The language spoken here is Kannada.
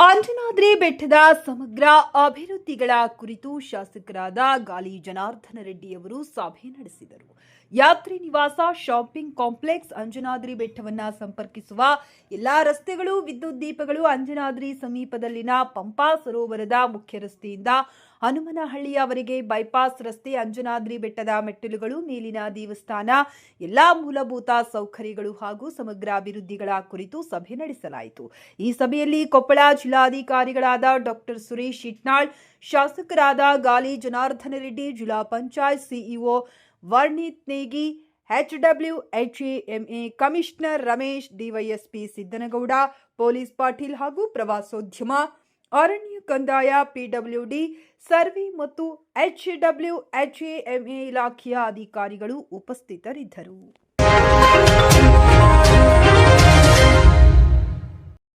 ಅಂಜನಾದ್ರಿ ಬೆಟ್ಟದ ಸಮಗ್ರ ಅಭಿವೃದ್ಧಿಗಳ ಕುರಿತು ಶಾಸಕರಾದ ಗಾಲಿ ಜನಾರ್ದನ ರೆಡ್ಡಿಯವರು ಸಭೆ ನಡೆಸಿದರು. ಯಾತ್ರಿ ನಿವಾಸ ಶಾಪಿಂಗ್ ಕಾಂಪ್ಲೆಕ್ಸ್ ಅಂಜನಾದ್ರಿ ಬೆಟ್ಟವನ್ನ ಸಂಪರ್ಕಿಸುವ ಎಲ್ಲಾ ರಸ್ತೆಗಳು, ವಿದ್ಯುತ್ ದೀಪಗಳು ಅಂಜನಾದ್ರಿ ಸಮೀಪದಲ್ಲಿನ ಪಂಪಾ ಸರೋವರದ ಮುಖ್ಯ ರಸ್ತೆಯಿಂದ ಹನುಮನಹಳ್ಳಿಯವರೆಗೆ ಬೈಪಾಸ್ ರಸ್ತೆ ಅಂಜನಾದ್ರಿ ಬೆಟ್ಟದ ಮೆಟ್ಟಿಲುಗಳು ಮೇಲಿನ ದೇವಸ್ಥಾನ, ಎಲ್ಲಾ ಮೂಲಭೂತ ಸೌಕರ್ಯಗಳು ಹಾಗೂ ಸಮಗ್ರ ಅಭಿವೃದ್ಧಿಗಳ ಕುರಿತು ಸಭೆ ನಡೆಸಲಾಯಿತು. ಈ ಸಭೆಯಲ್ಲಿ ಕೊಪ್ಪಳ ಜಿಲ್ಲಾಧಿಕಾರಿಗಳಾದ ಡಾಕ್ಟರ್ ಸುರೇಶ್ ಇಟ್ನಾಳ್, ಶಾಸಕರಾದ ಗಾಲಿ ಜನಾರ್ದನ ರೆಡ್ಡಿ, ಜಿಲ್ಲಾ panchayat CEO Varnit Negi, H W HW HAMA commissioner Ramesh, DYSP Siddanagouda, police Patil ಹಾಗೂ ಪ್ರವಾಸೋದ್ಯಮ, ಅರಣ್ಯ ಕಂದಾಯ ಪಿಡಬ್ಲ್ಯೂಡಿ ಸರ್ವೆ ಮತ್ತು ಎಚ್ಡಬ್ಲ್ಯೂ ಎಚ್ಎಎಂಎ ಇಲಾಖೆಯ ಅಧಿಕಾರಿಗಳು ಉಪಸ್ಥಿತರಿದ್ದರು.